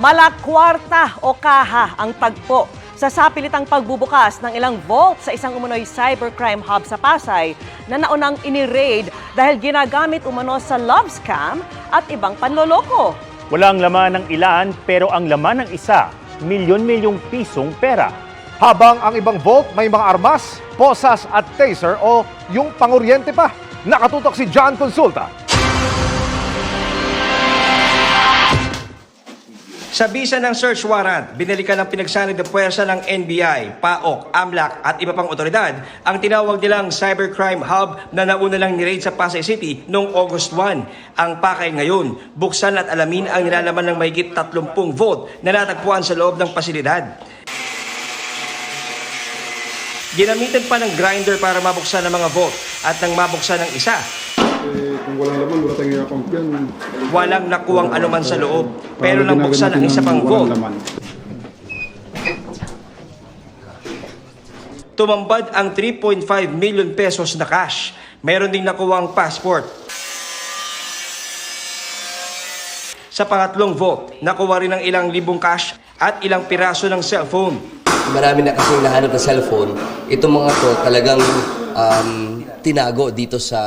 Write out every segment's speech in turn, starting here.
Malakwarta o kaha ang tagpo sa sapilitang pagbubukas ng ilang vault sa isang umunoy cybercrime hub sa Pasay na naunang iniraid dahil ginagamit umano sa love scam at ibang panloloko. Walang laman ng ilan pero ang laman ng isa, milyon-milyong pisong pera. Habang ang ibang vault may mga armas, posas at taser o yung panguryente pa. Nakatutok si John Consulta. Sa bisa ng search warrant, binalikan ng pinagsanib na puwersa ng NBI, PAOK, AMLAC at iba pang otoridad ang tinawag nilang Cybercrime Hub na nauna lang ni-raid sa Pasay City noong August 1. Ang pakay ngayon, buksan at alamin ang nilalaman ng mahigit 30 vote na natagpuan sa loob ng pasilidad. Ginamitan pa ng grinder para mabuksan ang mga vote at nang mabuksan ang isa, Eh, kung walang laman, wala tayong i-account yan. walang nakuwang anuman sa loob. Pero nang buksan ang isa pang ng laman? Tumambad ang 3.5 million pesos na cash. Meron ding nakuwang passport. Sa pangatlong vote, nakuha rin ng ilang libong cash at ilang piraso ng cellphone. marami na kasing nahanap na cellphone. Itong mga to talagang um, tinago dito sa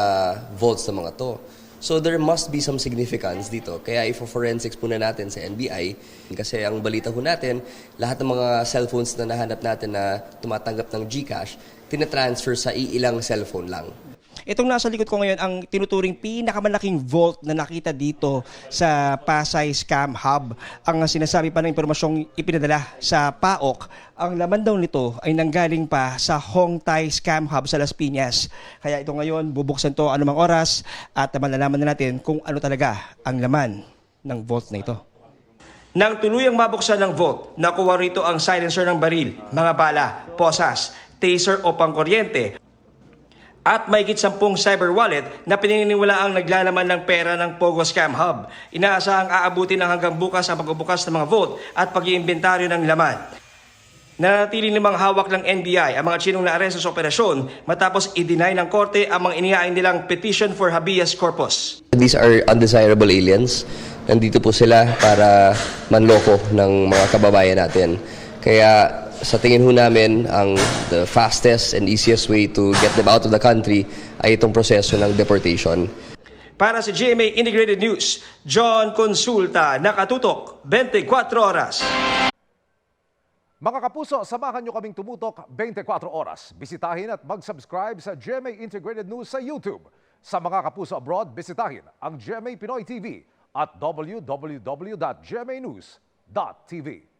vaults ng mga to. So there must be some significance dito. Kaya ifo-forensics muna natin sa NBI kasi ang balita ho natin, lahat ng mga cellphones na nahanap natin na tumatanggap ng GCash, tinatransfer sa iilang cellphone lang. Itong nasa likod ko ngayon ang tinuturing pinakamalaking vault na nakita dito sa Pasay Scam Hub. Ang sinasabi pa ng impormasyong ipinadala sa PAOK, ang laman daw nito ay nanggaling pa sa Hong Tai Scam Hub sa Las Piñas. Kaya ito ngayon, bubuksan to anumang oras at malalaman na natin kung ano talaga ang laman ng vault na ito. Nang tuluyang mabuksan ng vault, nakuha rito ang silencer ng baril, mga bala, posas, taser o pangkuryente, at mahigit sampung cyber wallet na pininiwala ang naglalaman ng pera ng Pogo Scam Hub. Inaasahang aabutin ng hanggang bukas ang pagbubukas ng mga vote at pag-iimbentaryo ng laman. Nanatili namang hawak ng NBI ang mga chinong naaresto sa operasyon matapos i-deny ng korte ang mga inihain nilang petition for habeas corpus. These are undesirable aliens. Nandito po sila para manloko ng mga kababayan natin. Kaya sa tingin ho namin, ang the fastest and easiest way to get them out of the country ay itong proseso ng deportation. Para sa GMA Integrated News, John Consulta, nakatutok 24 oras. Mga kapuso, samahan nyo kaming tumutok 24 oras. Bisitahin at mag-subscribe sa GMA Integrated News sa YouTube. Sa mga kapuso abroad, bisitahin ang GMA Pinoy TV at www.gmanews.tv.